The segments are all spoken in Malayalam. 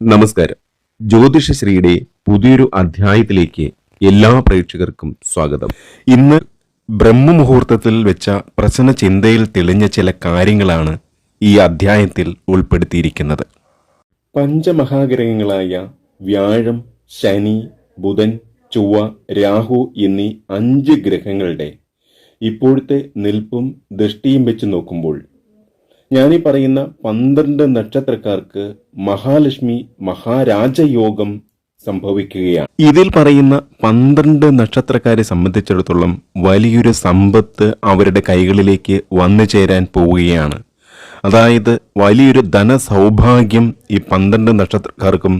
നമസ്കാരം. ജ്യോതിഷശ്രീയുടെ പുതിയൊരു അധ്യായത്തിലേക്ക് എല്ലാ പ്രേക്ഷകർക്കും സ്വാഗതം. ഇന്ന് ബ്രഹ്മമുഹൂർത്തത്തിൽ വെച്ച പ്രസന്ന ചിന്തയിൽ തെളിഞ്ഞ ചില കാര്യങ്ങളാണ് ഈ അധ്യായത്തിൽ ഉൾപ്പെടുത്തിയിരിക്കുന്നത്. പഞ്ചമഹാഗ്രഹങ്ങളായ വ്യാഴം ശനി ബുധൻ ചൊവ്വ രാഹു എന്നീ അഞ്ച് ഗ്രഹങ്ങളുടെ ഇപ്പോഴത്തെ നിൽപ്പും ദൃഷ്ടിയും വെച്ച് നോക്കുമ്പോൾ ഞാനീ പറയുന്ന പന്ത്രണ്ട് നക്ഷത്രക്കാർക്ക് മഹാലക്ഷ്മി മഹാരാജയോഗം സംഭവിക്കുകയാണ്. ഇതിൽ പറയുന്ന പന്ത്രണ്ട് നക്ഷത്രക്കാരെ സംബന്ധിച്ചിടത്തോളം വലിയൊരു സമ്പത്ത് അവരുടെ കൈകളിലേക്ക് വന്നു ചേരാൻ പോവുകയാണ്. അതായത് വലിയൊരു ധനസൗഭാഗ്യം ഈ പന്ത്രണ്ട് നക്ഷത്രക്കാർക്കും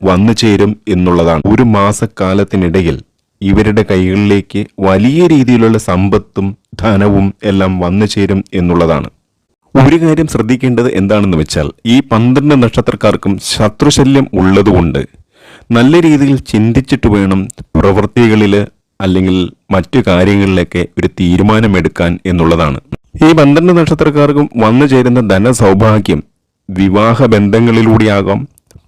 വന്നു ചേരും എന്നുള്ളതാണ്. ഒരു മാസക്കാലത്തിനിടയിൽ ഇവരുടെ കൈകളിലേക്ക് വലിയ രീതിയിലുള്ള സമ്പത്തും ധനവും എല്ലാം വന്നു ചേരും എന്നുള്ളതാണ്. ഒരു കാര്യം ശ്രദ്ധിക്കേണ്ടത് എന്താണെന്ന് വെച്ചാൽ ഈ പന്ത്രണ്ട് നക്ഷത്രക്കാർക്കും ശത്രുശല്യം ഉള്ളതുകൊണ്ട് നല്ല രീതിയിൽ ചിന്തിച്ചിട്ട് വേണം പ്രവൃത്തികളിൽ അല്ലെങ്കിൽ മറ്റു കാര്യങ്ങളിലൊക്കെ ഒരു തീരുമാനമെടുക്കാൻ എന്നുള്ളതാണ്. ഈ പന്ത്രണ്ട് നക്ഷത്രക്കാർക്കും വന്നു ചേരുന്ന ധനസൗഭാഗ്യം വിവാഹ ബന്ധങ്ങളിലൂടെയാകാം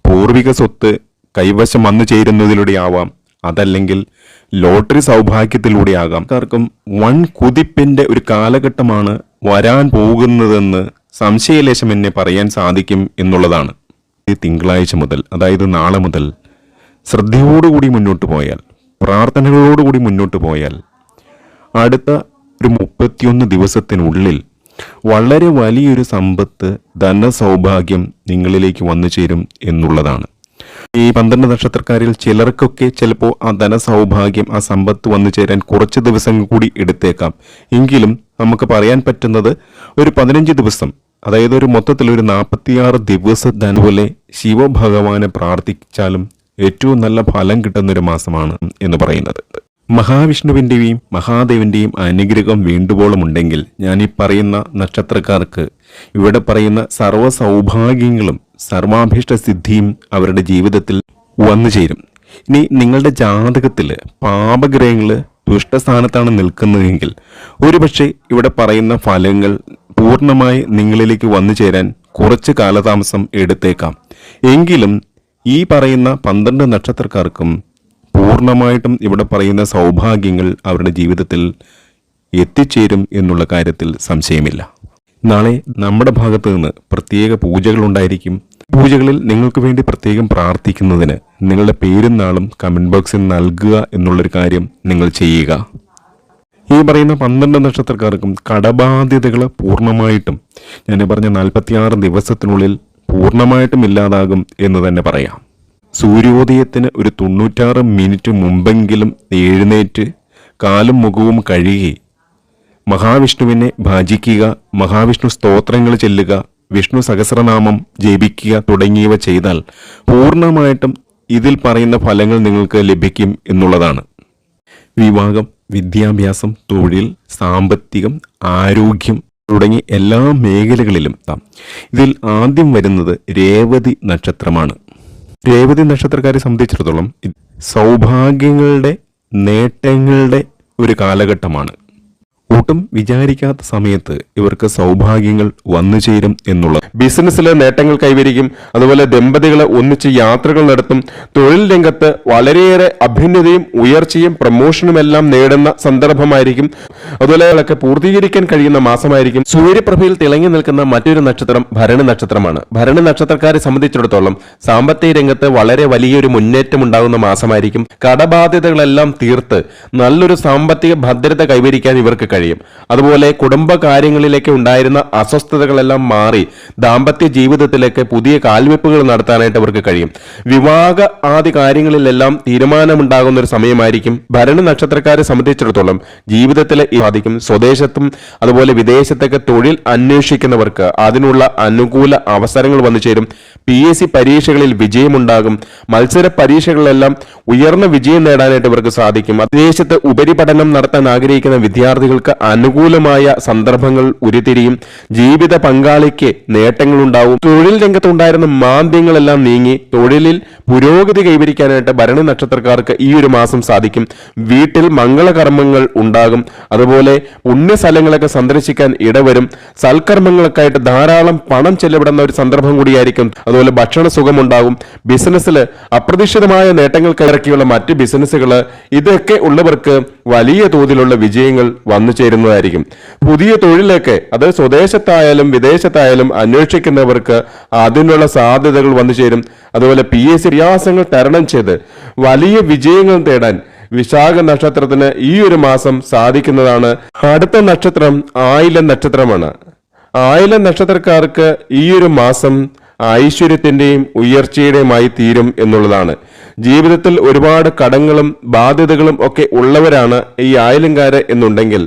പൂർവിക സ്വത്ത് കൈവശം വന്നു ചേരുന്നതിലൂടെയാവാം അതല്ലെങ്കിൽ ലോട്ടറി സൗഭാഗ്യത്തിലൂടെയാകാം. ആർക്കും വൺ കുതിപ്പിന്റെ ഒരു കാലഘട്ടമാണ് വരാൻ പോകുന്നതെന്ന് സംശയലേശം എന്നെ പറയാൻ സാധിക്കും എന്നുള്ളതാണ്. ഈ തിങ്കളാഴ്ച മുതൽ അതായത് നാളെ മുതൽ ശ്രദ്ധയോടുകൂടി മുന്നോട്ട് പോയാൽ പ്രാർത്ഥനകളോടുകൂടി മുന്നോട്ട് പോയാൽ അടുത്ത ഒരു മുപ്പത്തിയൊന്ന് ദിവസത്തിനുള്ളിൽ വളരെ വലിയൊരു സമ്പത്ത് ധനസൗഭാഗ്യം നിങ്ങളിലേക്ക് വന്നു ചേരും എന്നുള്ളതാണ്. ഈ പന്ത്രണ്ട് നക്ഷത്രക്കാരിൽ ചിലർക്കൊക്കെ ചിലപ്പോൾ ആ ധനസൗഭാഗ്യം ആ സമ്പത്ത് വന്നു ചേരാൻ കുറച്ച് ദിവസം കൂടി എടുത്തേക്കാം. എങ്കിലും നമുക്ക് പറയാൻ പറ്റുന്നത് ഒരു പതിനഞ്ച് ദിവസം അതായത് ഒരു മൊത്തത്തിൽ ഒരു നാൽപ്പത്തിയാറ് ദിവസം പോലെ ശിവഭഗവാനെ പ്രാർത്ഥിച്ചാലും ഏറ്റവും നല്ല ഫലം കിട്ടുന്ന ഒരു മാസമാണ് എന്ന് പറയുന്നത്. മഹാവിഷ്ണുവിന്റെയും മഹാദേവന്റെയും അനുഗ്രഹം വേണ്ടുവോളം ഉണ്ടെങ്കിൽ ഞാൻ ഈ പറയുന്ന നക്ഷത്രക്കാർക്ക് ഇവിടെ പറയുന്ന സർവ സൗഭാഗ്യങ്ങളും സർവാഭീഷ്ട സിദ്ധിയും അവരുടെ ജീവിതത്തിൽ വന്നു ചേരും. ഇനി നിങ്ങളുടെ ജാതകത്തിൽ പാപഗ്രഹങ്ങൾ ദുഷ്ടസ്ഥാനത്താണ് നിൽക്കുന്നതെങ്കിൽ ഒരുപക്ഷെ ഇവിടെ പറയുന്ന ഫലങ്ങൾ പൂർണമായി നിങ്ങളിലേക്ക് വന്നു ചേരാൻ കുറച്ച് കാലതാമസം എടുത്തേക്കാം. എങ്കിലും ഈ പറയുന്ന പന്ത്രണ്ട് നക്ഷത്രക്കാർക്കും പൂർണമായിട്ടും ഇവിടെ പറയുന്ന സൗഭാഗ്യങ്ങൾ അവരുടെ ജീവിതത്തിൽ എത്തിച്ചേരും എന്നുള്ള കാര്യത്തിൽ സംശയമില്ല. നാളെ നമ്മുടെ ഭാഗത്ത് നിന്ന് പ്രത്യേക പൂജകൾ ഉണ്ടായിരിക്കും. പൂജകളിൽ നിങ്ങൾക്ക് വേണ്ടി പ്രത്യേകം പ്രാർത്ഥിക്കുന്നതിന് നിങ്ങളുടെ പേരും നാളും കമന്റ് ബോക്സിൽ നൽകുക എന്നുള്ളൊരു കാര്യം നിങ്ങൾ ചെയ്യുക. ഈ പറയുന്ന പന്ത്രണ്ട് നക്ഷത്രക്കാർക്കും കടബാധ്യതകൾ പൂർണമായിട്ടും ഞാൻ പറഞ്ഞ നാൽപ്പത്തിയാറ് ദിവസത്തിനുള്ളിൽ പൂർണമായിട്ടും ഇല്ലാതാകും എന്ന് തന്നെ പറയാം. സൂര്യോദയത്തിന് ഒരു തൊണ്ണൂറ്റാറ് മിനിറ്റ് മുമ്പെങ്കിലും എഴുന്നേറ്റ് കാലും മുഖവും കഴുകി മഹാവിഷ്ണുവിനെ ഭജിക്കുക മഹാവിഷ്ണു സ്തോത്രങ്ങൾ ചെല്ലുക വിഷ്ണു സഹസ്രനാമം ജപിക്കുക തുടങ്ങിയവ ചെയ്താൽ പൂർണമായിട്ടും ഇതിൽ പറയുന്ന ഫലങ്ങൾ നിങ്ങൾക്ക് ലഭിക്കും എന്നുള്ളതാണ്. വിവാഹം വിദ്യാഭ്യാസം തൊഴിൽ സാമ്പത്തികം ആരോഗ്യം തുടങ്ങി എല്ലാ മേഖലകളിലും താം. ഇതിൽ ആദ്യം വരുന്നത് രേവതി നക്ഷത്രമാണ്. രേവതി നക്ഷത്രക്കാരെ സംബന്ധിച്ചിടത്തോളം സൗഭാഗ്യങ്ങളുടെ നേട്ടങ്ങളുടെ ഒരു കാലഘട്ടമാണ്. ഒട്ടും വിചാരിക്കാത്ത സമയത്ത് ഇവർക്ക് സൗഭാഗ്യങ്ങൾ വന്നു ചേരും എന്നുള്ളത്. ബിസിനസ്സിലെ നേട്ടങ്ങൾ കൈവരിക്കും. അതുപോലെ ദമ്പതികളെ ഒന്നിച്ച് യാത്രകൾ നടത്തും. തൊഴിൽ രംഗത്ത് വളരെയേറെ അഭ്യുന്നതയും ഉയർച്ചയും പ്രമോഷനും എല്ലാം നേടുന്ന സന്ദർഭമായിരിക്കും. അതുപോലെ ഒക്കെ പൂർത്തീകരിക്കാൻ കഴിയുന്ന മാസമായിരിക്കും. സൂര്യപ്രഭയിൽ തിളങ്ങി നിൽക്കുന്ന മറ്റൊരു നക്ഷത്രം ഭരണി നക്ഷത്രമാണ്. ഭരണി നക്ഷത്രക്കാരെ സംബന്ധിച്ചിടത്തോളം സാമ്പത്തിക രംഗത്ത് വളരെ വലിയൊരു മുന്നേറ്റം ഉണ്ടാകുന്ന മാസമായിരിക്കും. കടബാധ്യതകളെല്ലാം തീർത്ത് നല്ലൊരു സാമ്പത്തിക ഭദ്രത കൈവരിക്കാൻ ഇവർക്ക് കഴിയും. അതുപോലെ കുടുംബ കാര്യങ്ങളിലേക്ക് ഉണ്ടായിരുന്ന അസ്വസ്ഥതകളെല്ലാം മാറി ദാമ്പത്യ ജീവിതത്തിലേക്ക് പുതിയ കാൽവെപ്പുകൾ നടത്താനായിട്ട് അവർക്ക് കഴിയും. വിവാഹ ആദി കാര്യങ്ങളിലെല്ലാം തീരുമാനമുണ്ടാകുന്ന ഒരു സമയമായിരിക്കും. ഭരണ നക്ഷത്രക്കാരെ സംബന്ധിച്ചിടത്തോളം ജീവിതത്തിലെ ബാധിക്കും. സ്വദേശത്തും അതുപോലെ വിദേശത്തൊക്കെ തൊഴിൽ അന്വേഷിക്കുന്നവർക്ക് അതിനുള്ള അനുകൂല അവസരങ്ങൾ വന്നു ചേരും. പി എസ് സി പരീക്ഷകളിൽ വിജയമുണ്ടാകും. മത്സര പരീക്ഷകളിലെല്ലാം ഉയർന്ന വിജയം നേടാനായിട്ട് ഇവർക്ക് സാധിക്കും. വിദേശത്ത് ഉപരിപഠനം നടത്താൻ ആഗ്രഹിക്കുന്ന വിദ്യാർത്ഥികൾക്ക് ഇവർക്ക് അനുകൂലമായ സന്ദർഭങ്ങൾ ഉരുത്തിരിയും. ജീവിത പങ്കാളിക്ക് നേട്ടങ്ങളുണ്ടാവും. തൊഴിൽ രംഗത്തുണ്ടായിരുന്ന മാന്ദ്യങ്ങളെല്ലാം നീങ്ങി തൊഴിലിൽ പുരോഗതി കൈവരിക്കാനായിട്ട് ഭരണി നക്ഷത്രക്കാർക്ക് ഈ ഒരു മാസം സാധിക്കും. വീട്ടിൽ മംഗളകർമ്മങ്ങൾ ഉണ്ടാകും. അതുപോലെ പുണ്യസ്ഥലങ്ങളൊക്കെ സന്ദർശിക്കാൻ ഇടവരും. സൽക്കർമ്മങ്ങൾക്കായിട്ട് ധാരാളം പണം ചെലവിടുന്ന ഒരു സന്ദർഭം കൂടിയായിരിക്കും. അതുപോലെ ഭക്ഷണ സുഖമുണ്ടാകും ബിസിനസ്സിൽ അപ്രതീക്ഷിതമായ നേട്ടങ്ങൾ കൈറക്കിയുള്ള മറ്റ് ബിസിനസ്സുകൾ ഇതൊക്കെ ഉള്ളവർക്ക് വലിയ തോതിലുള്ള വിജയങ്ങൾ വന്നു ചേരുന്നതായിരിക്കും. പുതിയ തൊഴിലൊക്കെ അത് സ്വദേശത്തായാലും വിദേശത്തായാലും അന്വേഷിക്കുന്നവർക്ക് അതിനുള്ള സാധ്യതകൾ വന്നു ചേരും. അതുപോലെ പി എസ് പ്രയാസങ്ങൾ തരണം ചെയ്ത് വലിയ വിജയങ്ങൾ തേടാൻ വിശാഖ നക്ഷത്രത്തിന് ഈ ഒരു മാസം സാധിക്കുന്നതാണ്. അടുത്ത നക്ഷത്രം ആയില നക്ഷത്രമാണ്. ആയില നക്ഷത്രക്കാർക്ക് ഈ ഒരു മാസം ഐശ്വര്യത്തിന്റെയും ഉയർച്ചയുടെയുമായി തീരും എന്നുള്ളതാണ്. ജീവിതത്തിൽ ഒരുപാട് കടങ്ങളും ബാധ്യതകളും ഒക്കെ ഉള്ളവരാണ് ഈ ആയിലങ്കാര് എന്നുണ്ടെങ്കിൽ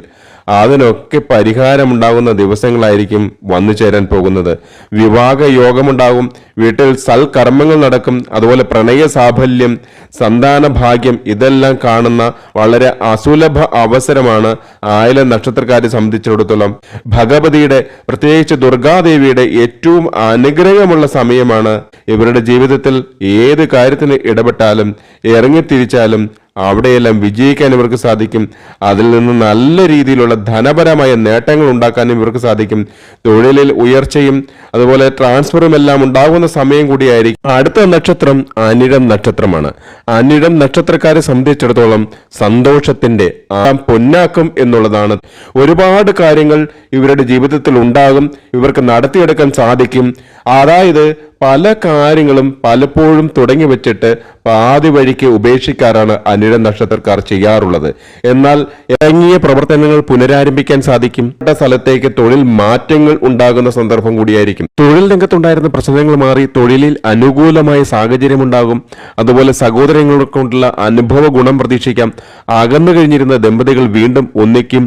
അതിനൊക്കെ പരിഹാരമുണ്ടാകുന്ന ദിവസങ്ങളായിരിക്കും വന്നു ചേരാൻ പോകുന്നത്. വിവാഹ യോഗമുണ്ടാകും. വീട്ടിൽ സൽക്കർമ്മങ്ങൾ നടക്കും. അതുപോലെ പ്രണയ സാഫല്യം സന്താന ഭാഗ്യം ഇതെല്ലാം കാണുന്ന വളരെ അസുലഭ അവസരമാണ് ആയില നക്ഷത്രക്കാരെ സംബന്ധിച്ചിടത്തോളം. ഭഗവതിയുടെ പ്രത്യേകിച്ച് ദുർഗാദേവിയുടെ ഏറ്റവും അനുഗ്രഹമുള്ള സമയമാണ്. ഇവരുടെ ജീവിതത്തിൽ ഏത് കാര്യത്തിന് ഇടപെട്ടാലും ഇറങ്ങിത്തിരിച്ചാലും അവിടെയെല്ലാം വിജയിക്കാൻ ഇവർക്ക് സാധിക്കും. അതിൽ നിന്ന് നല്ല രീതിയിലുള്ള ധനപരമായ നേട്ടങ്ങൾ ഉണ്ടാക്കാനും ഇവർക്ക് സാധിക്കും. തൊഴിലിൽ ഉയർച്ചയും അതുപോലെ ട്രാൻസ്ഫറും എല്ലാം ഉണ്ടാകുന്ന സമയം കൂടിയായിരിക്കും. അടുത്ത നക്ഷത്രം അനിഴം നക്ഷത്രമാണ്. അനിഴം നക്ഷത്രക്കാരെ സംബന്ധിച്ചിടത്തോളം സന്തോഷത്തിന്റെ ആ പൊന്നാക്കം എന്നുള്ളതാണ്. ഒരുപാട് കാര്യങ്ങൾ ഇവരുടെ ജീവിതത്തിൽ ഉണ്ടാകും. ഇവർക്ക് നടത്തിയെടുക്കാൻ സാധിക്കും. അതായത് പല കാര്യങ്ങളും പലപ്പോഴും തുടങ്ങി വെച്ചിട്ട് പാതി വഴിക്ക് ഉപേക്ഷിക്കാറാണ് അനിഴ നക്ഷത്രക്കാർ ചെയ്യാറുള്ളത്. എന്നാൽ ഇറങ്ങിയ പ്രവർത്തനങ്ങൾ പുനരാരംഭിക്കാൻ സാധിക്കും. സ്ഥലത്തേക്ക് തൊഴിൽ മാറ്റങ്ങൾ ഉണ്ടാകുന്ന സന്ദർഭം കൂടിയായിരിക്കും. തൊഴിൽ രംഗത്തുണ്ടായിരുന്ന പ്രശ്നങ്ങൾ മാറി തൊഴിലിൽ അനുകൂലമായ സാഹചര്യം ഉണ്ടാകും. അതുപോലെ സഹോദരങ്ങളെ കൊണ്ടുള്ള അനുഭവ ഗുണം പ്രതീക്ഷിക്കാം. അകന്നു കഴിഞ്ഞിരുന്ന ദമ്പതികൾ വീണ്ടും ഒന്നിക്കും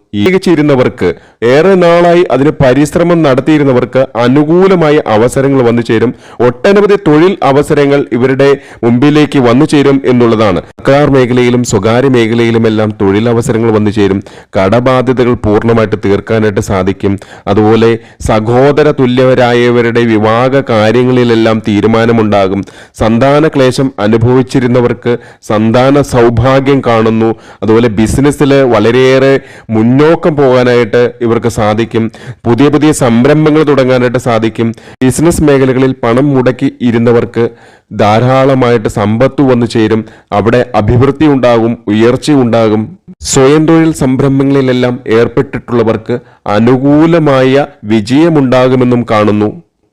ഈകച്ചിരുന്നവർക്ക് ഏറെ നാളായി അതിന് പരിശ്രമം നടത്തിയിരുന്നവർക്ക് അനുകൂലമായ അവസരങ്ങൾ വന്നു ചേരും. ഒട്ടനവധി തൊഴിൽ അവസരങ്ങൾ ഇവരുടെ മുമ്പിലേക്ക് വന്നു ചേരും എന്നുള്ളതാണ്. സർക്കാർ മേഖലയിലും സ്വകാര്യ മേഖലയിലുമെല്ലാം തൊഴിലവസരങ്ങൾ വന്നു ചേരും. കടബാധ്യതകൾ പൂർണമായിട്ട് തീർക്കാനായിട്ട് സാധിക്കും. അതുപോലെ സഹോദര തുല്യവരായവരുടെ വിവാഹ കാര്യങ്ങളിലെല്ലാം തീരുമാനമുണ്ടാകും. സന്താന ക്ലേശം അനുഭവിച്ചിരുന്നവർക്ക് സന്താന സൗഭാഗ്യം കാണുന്നു. അതുപോലെ ബിസിനസ്സിൽ വളരെയേറെ മുന്നോക്കം പോകാനായിട്ട് ഇവർക്ക് സാധിക്കും. പുതിയ പുതിയ സംരംഭങ്ങൾ തുടങ്ങാനായിട്ട് സാധിക്കും. ബിസിനസ് മേഖലകളിൽ പണം മുടക്കി ഇരുന്നവർക്ക് ധാരാളമായിട്ട് സമ്പത്ത് വന്നു ചേരും. അവിടെ അഭിവൃദ്ധി ഉണ്ടാകും ഉയർച്ച ഉണ്ടാകും. സ്വയം തൊഴിൽ സംരംഭങ്ങളിലെല്ലാം ഏർപ്പെട്ടിട്ടുള്ളവർക്ക് അനുകൂലമായ വിജയമുണ്ടാകുമെന്നും കാണുന്നു.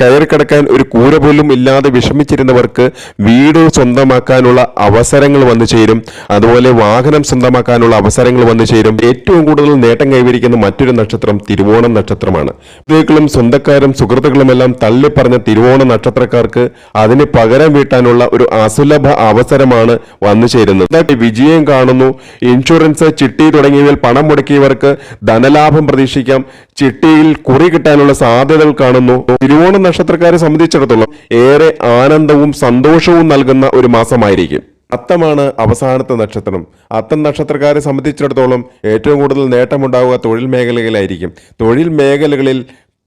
കയറി കിടക്കാൻ ഒരു കൂര പോലും ഇല്ലാതെ വിഷമിച്ചിരുന്നവർക്ക് വീട് സ്വന്തമാക്കാനുള്ള അവസരങ്ങൾ വന്നു ചേരും. അതുപോലെ വാഹനം സ്വന്തമാക്കാനുള്ള അവസരങ്ങൾ വന്നു ചേരും. ഏറ്റവും കൂടുതൽ നേട്ടം കൈവരിക്കുന്ന മറ്റൊരു നക്ഷത്രം തിരുവോണം നക്ഷത്രമാണ്. ബന്ധുക്കളും സ്വന്തക്കാരും സുഹൃത്തുക്കളുമെല്ലാം തള്ളിപ്പറഞ്ഞ തിരുവോണ നക്ഷത്രക്കാർക്ക് അതിന് പകരം വീട്ടാനുള്ള ഒരു അസുലഭ അവസരമാണ് വന്നു ചേരുന്നത്. വിജയം കാണുന്നു. ഇൻഷുറൻസ് ചിട്ടി തുടങ്ങിയവയിൽ പണം മുടക്കിയവർക്ക് ധനലാഭം പ്രതീക്ഷിക്കാം. ചിട്ടിയിൽ കുറി കിട്ടാനുള്ള സാധ്യതകൾ കാണുന്നു. തിരുവോണ നക്ഷത്രക്കാരെ സംബന്ധിച്ചിടത്തോളം ഏറെ ആനന്ദവും സന്തോഷവും നൽകുന്ന ഒരു മാസമായിരിക്കും. അത്തമാണ് അവസാനത്തെ നക്ഷത്രം. അത്തം നക്ഷത്രക്കാരെ സംബന്ധിച്ചിടത്തോളം ഏറ്റവും കൂടുതൽ നേട്ടമുണ്ടാവുക തൊഴിൽ മേഖലകളിലായിരിക്കും. തൊഴിൽ മേഖലകളിൽ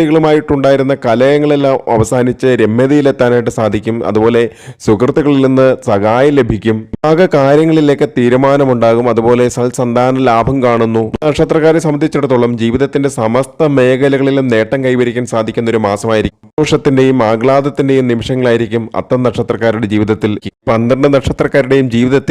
ബന്ധുമിത്രാദികളുമായിട്ടുണ്ടായിരുന്ന കലയങ്ങളെല്ലാം അവസാനിച്ച് രമ്യതയിലെത്താനായിട്ട് സാധിക്കും. അതുപോലെ സുഹൃത്തുക്കളിൽ നിന്ന് സഹായം ലഭിക്കും. ആകെ കാര്യങ്ങളിലേക്ക് തീരുമാനമുണ്ടാകും. അതുപോലെ സൽസന്താന ലാഭം കാണുന്നു. നക്ഷത്രക്കാരെ സംബന്ധിച്ചിടത്തോളം ജീവിതത്തിന്റെ സമസ്ത മേഖലകളിലും നേട്ടം കൈവരിക്കാൻ സാധിക്കുന്ന ഒരു മാസമായിരിക്കും. സന്തോഷത്തിന്റെയും ആഹ്ലാദത്തിന്റെയും നിമിഷങ്ങളായിരിക്കും അത്തം നക്ഷത്രക്കാരുടെ ജീവിതത്തിൽ. പന്ത്രണ്ട് നക്ഷത്രക്കാരുടെയും ജീവിതത്തിൽ